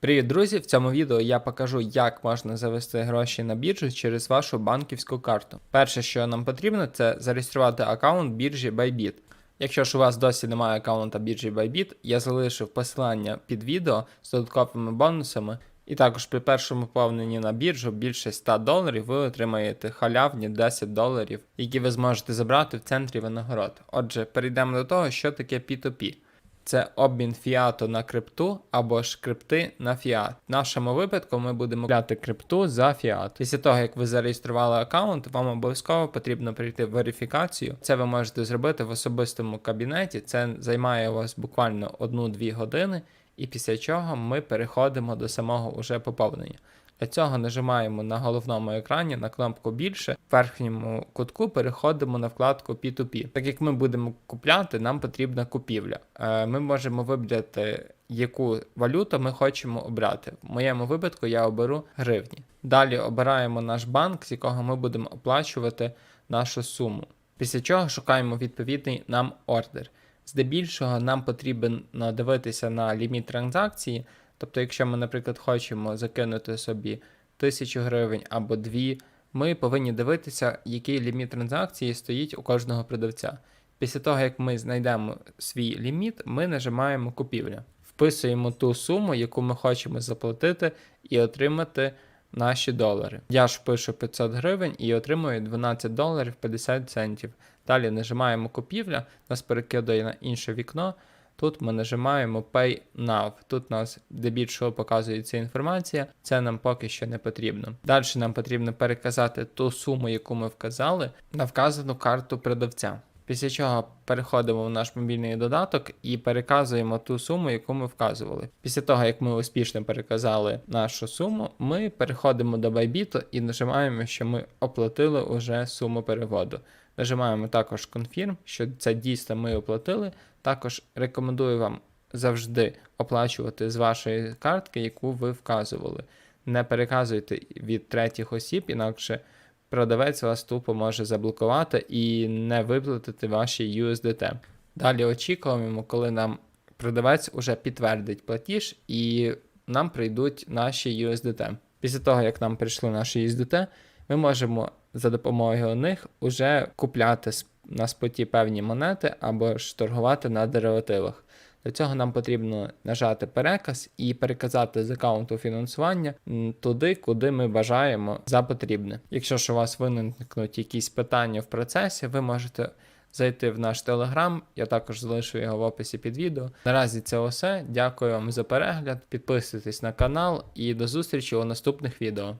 Привіт, друзі! В цьому відео я покажу, як можна завести гроші на біржу через вашу банківську карту. Перше, що нам потрібно, це зареєструвати аккаунт біржі Bybit. Якщо ж у вас досі немає аккаунта біржі Bybit, я залишив посилання під відео з додатковими бонусами. І також при першому поповненні на біржу більше 100 доларів ви отримаєте халявні 10 доларів, які ви зможете забрати в центрі винагород. Отже, перейдемо до того, що таке P2P. Це обмін фіату на крипту або ж крипти на фіат. В нашому випадку ми будемо купляти крипту за фіат. Після того, як ви зареєстрували аккаунт, вам обов'язково потрібно прийти в верифікацію. Це ви можете зробити в особистому кабінеті. Це займає у вас буквально 1-2 години, і після чого ми переходимо до самого уже поповнення. Для цього нажимаємо на головному екрані на кнопку більше. В верхньому кутку переходимо на вкладку P2P. Так як ми будемо купляти, нам потрібна купівля. Е, Ми можемо вибрати, яку валюту ми хочемо обрати. В моєму випадку я оберу гривні. Далі обираємо наш банк, з якого ми будемо оплачувати нашу суму. Після чого шукаємо відповідний нам ордер. Здебільшого нам потрібно дивитися на ліміт транзакції. Тобто, якщо ми, наприклад, хочемо закинути собі 1000 гривень або 2, ми повинні дивитися, який ліміт транзакції стоїть у кожного продавця. Після того, як ми знайдемо свій ліміт, ми нажимаємо купівля. Вписуємо ту суму, яку ми хочемо заплатити, і отримати наші долари. Я ж пишу 500 гривень і отримую 12 доларів 50 центів. Далі нажимаємо купівля, нас перекидає на інше вікно. Тут ми нажимаємо Pay Now. Тут нас здебільшого показується інформація, це нам поки що не потрібно. Далі нам потрібно переказати ту суму, яку ми вказали, на вказану карту продавця. Після чого переходимо в наш мобільний додаток і переказуємо ту суму, яку ми вказували. Після того, як ми успішно переказали нашу суму, ми переходимо до Bybit і нажимаємо, що ми оплатили уже суму переводу. Нажимаємо також Confirm, що це дійсно ми оплатили. Також рекомендую вам завжди оплачувати з вашої картки, яку ви вказували. Не переказуйте від третіх осіб, інакше продавець вас тупо може заблокувати і не виплатити ваші USDT. Далі очікуємо, коли нам продавець уже підтвердить платіж і нам прийдуть наші USDT. Після того, як нам прийшли наші USDT, ми можемо за допомогою них уже купляти на споті певні монети або ж торгувати на деривативах. Для цього нам потрібно нажати переказ і переказати з аккаунту фінансування туди, куди ми бажаємо за потрібне. Якщо ж у вас виникнуть якісь питання в процесі, ви можете зайти в наш телеграм. Я також залишу його в описі під відео. Наразі це все. Дякую вам за перегляд. Підписуйтесь на канал і до зустрічі у наступних відео.